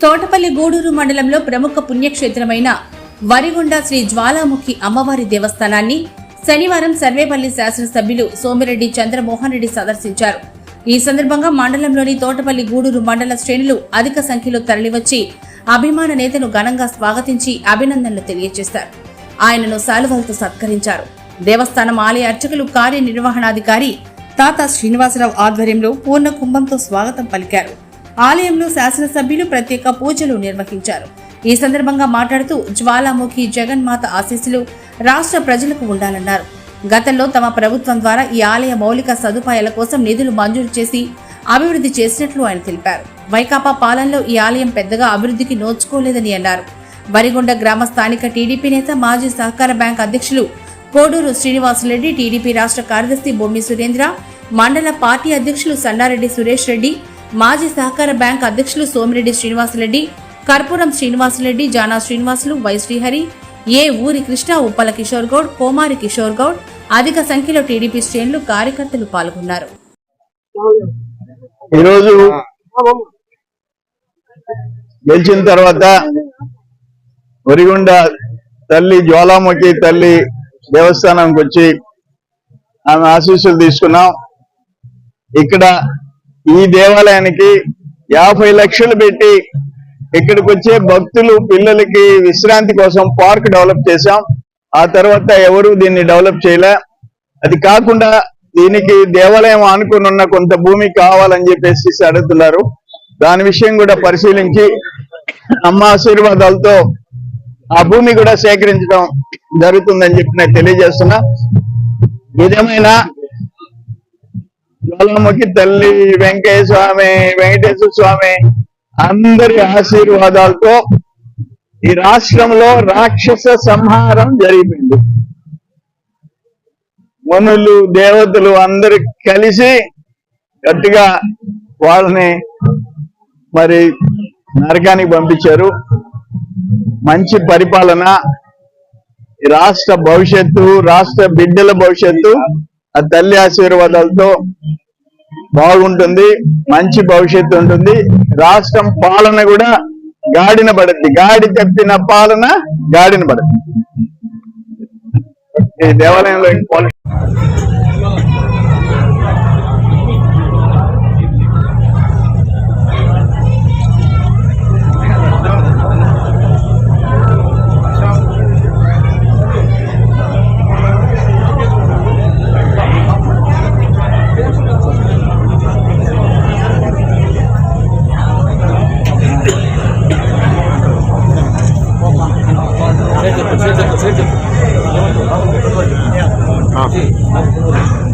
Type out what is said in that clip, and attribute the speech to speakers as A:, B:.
A: తోటపల్లి గూడూరు మండలంలో ప్రముఖ పుణ్యక్షేత్రమైన వరిగొండ శ్రీ జ్వాలాముఖి అమ్మవారి దేవస్థానాన్ని శనివారం సర్వేపల్లి శాసనసభ్యులు సోమిరెడ్డి చంద్రమోహన్ రెడ్డి సందర్శించారు. ఈ సందర్భంగా మండలంలోని తోటపల్లి గూడూరు మండల శ్రేణులు అధిక సంఖ్యలో తరలివచ్చి అభిమాన నేతను ఘనంగా స్వాగతించి అభినందనలు తెలియజేశారు ఆయనను శాలువలతో సత్కరించారు. దేవస్థానం ఆలయ అర్చకులు కార్యనిర్వహణాధికారి తాత శ్రీనివాసరావు ఆధ్వర్యంలో పూర్ణ కుంభంతో స్వాగతం పలికారు. ఆలయంలో శాసనసభ్యులు ప్రత్యేక పూజలు నిర్వహించారు. ఈ సందర్భంగా మాట్లాడుతూ జ్వాలాముఖి జగన్మాత ఆశీస్సులు రాష్ట్ర ప్రజలకు ఉండాలన్నారు. గతంలో తమ ప్రభుత్వం ద్వారా ఈ ఆలయ మౌలిక సదుపాయాల కోసం నిధులు మంజూరు చేసి అభివృద్ధి చేసినట్లు ఆయన తెలిపారు. వైకాపా పాలనలో ఈ ఆలయం పెద్దగా అభివృద్ధికి నోచుకోలేదని అన్నారు. వరిగొండ గ్రామ స్థానిక టీడీపీ నేత మాజీ సహకార బ్యాంక్ అధ్యక్షులు కోడూరు శ్రీనివాసరెడ్డి టీడీపీ రాష్ట్ర కార్యదర్శి బొమ్మి సురేంద్ర మండల పార్టీ అధ్యక్షులు సన్నారెడ్డి సురేష్ రెడ్డి మాజీ సహకార బ్యాంక్ అధ్యక్షులు సోమిరెడ్డి శ్రీనివాసరెడ్డి కర్పూరం శ్రీనివాసరెడ్డి జానా శ్రీనివాసులు వై శ్రీహరి ఏ ఊరి కృష్ణ ఉప్పల కిషోర్ గౌడ్ కోమారి కిషోర్ గౌడ్ అధిక సంఖ్యలో టీడీపీ శ్రేణులు కార్యకర్తలు పాల్గొన్నారు.
B: ఈరోజు గెలిచిన తర్వాత వరిగుండ తల్లి జ్వాలాముఖి తల్లి దేవస్థానంకి వచ్చి ఆమె ఆశీస్సులు తీసుకున్నాం. ఇక్కడ ఈ దేవాలయానికి యాభై లక్షలు పెట్టి ఇక్కడికి వచ్చే భక్తులు పిల్లలకి విశ్రాంతి కోసం పార్క్ డెవలప్ చేశాం. ఆ తర్వాత ఎవరు దీన్ని డెవలప్ చేయలే. అది కాకుండా దీనికి దేవాలయం ఆనుకుని ఉన్న కొంత భూమి కావాలని చెప్పేసి అడుగుతున్నారు. దాని విషయం కూడా పరిశీలించి అమ్మ ఆశీర్వాదాలతో ఆ భూమి కూడా సేకరించడం జరుగుతుందని చెప్పి నేను తెలియజేస్తున్నా. ఏదేమైనా జ్వాలాముఖి తల్లి వెంకయ్య స్వామి వెంకటేశ్వర స్వామి అందరి ఆశీర్వాదాలతో ఈ రాష్ట్రంలో రాక్షస సంహారం జరిగింది. మనులు దేవతలు అందరు కలిసి గట్టిగా వాళ్ళని మరి నరకానికి పంపించారు. మంచి పరిపాలన ఈ రాష్ట్ర భవిష్యత్తు రాష్ట్ర బిడ్డల భవిష్యత్తు ఆ తల్లి ఆశీర్వాదాలతో బాగుంటుంది మంచి భవిష్యత్తు ఉంటుంది. రాష్ట్రం పాలన కూడా గాడిన పడుద్ది. గాడి తప్పిన పాలన గాడిన పడుద్ది. ఈ దేవాలయంలో 对
C: 好我们